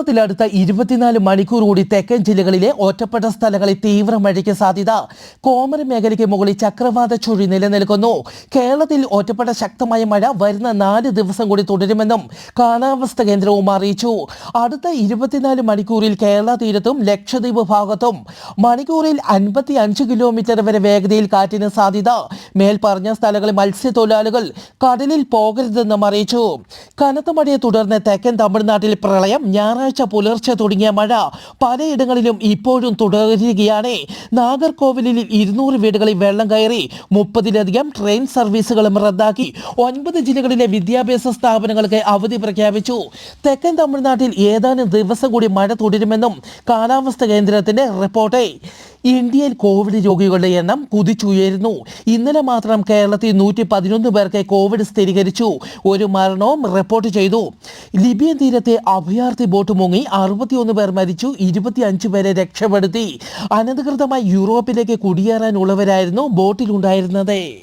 കേരളത്തിൽ അടുത്ത ഇരുപത്തിനാല് മണിക്കൂർ കൂടി തെക്കൻ ജില്ലകളിലെ ഒറ്റപ്പെട്ട സ്ഥലങ്ങളിൽ തീവ്ര മഴയ്ക്ക് സാധ്യത. കോമര മേഖലയ്ക്ക് മുകളിൽ ചക്രവാത ചുഴി നിലനിൽക്കുന്നു. കേരളത്തിൽ ഒറ്റപ്പെട്ട ശക്തമായ മഴ വരുന്ന നാല് ദിവസം കൂടി തുടരുമെന്നും കാലാവസ്ഥ കേന്ദ്രവും അറിയിച്ചു. അടുത്ത ഇരുപത്തിനാല് മണിക്കൂറിൽ കേരള തീരത്തും ലക്ഷദ്വീപ് ഭാഗത്തും മണിക്കൂറിൽ അൻപത്തി അഞ്ച് കിലോമീറ്റർ വരെ വേഗതയിൽ കാറ്റിന് സാധ്യത. മേൽപ്പറഞ്ഞ സ്ഥലങ്ങളിൽ മത്സ്യത്തൊഴിലാളികൾ കടലിൽ പോകരുതെന്നും അറിയിച്ചു. കനത്ത മഴയെ തുടർന്ന് തെക്കൻ തമിഴ്നാട്ടിൽ പ്രളയം ഞായറാഴ്ച പുലർച്ചെ തുടങ്ങിയ മഴ പലയിടങ്ങളിലും ഇപ്പോഴും തുടരുകയാണ്. നാഗർകോവിലിൽ ഇരുന്നൂറ് വീടുകളിൽ വെള്ളം കയറി മുപ്പതിലധികം ട്രെയിൻ സർവീസുകളും റദ്ദാക്കി. ഒൻപത് ജില്ലകളിലെ വിദ്യാഭ്യാസ സ്ഥാപനങ്ങൾക്ക് അവധി പ്രഖ്യാപിച്ചു. തെക്കൻ തമിഴ്നാട്ടിൽ ഏതാനും ദിവസം കൂടി മഴ തുടരുമെന്നും കാലാവസ്ഥ കേന്ദ്രത്തിന്റെ റിപ്പോർട്ട്. ഇന്ത്യയിൽ കോവിഡ് രോഗികളുടെ എണ്ണം കുതിച്ചുയരുന്നു. ഇന്നലെ മാത്രം കേരളത്തിൽ നൂറ്റി പതിനൊന്ന് പേർക്ക് കോവിഡ് സ്ഥിരീകരിച്ചു. ഒരു മരണവും റിപ്പോർട്ട് ചെയ്തു. ലിബിയൻ തീരത്തെ അഭയാർത്ഥി ബോട്ട് മുങ്ങി അറുപത്തിയൊന്ന് പേർ മരിച്ചു ഇരുപത്തിയഞ്ച് പേരെ രക്ഷപ്പെടുത്തി. അനധികൃതമായി യൂറോപ്പിലേക്ക് കുടിയേറാനുള്ളവരായിരുന്നു ബോട്ടിലുണ്ടായിരുന്നത്.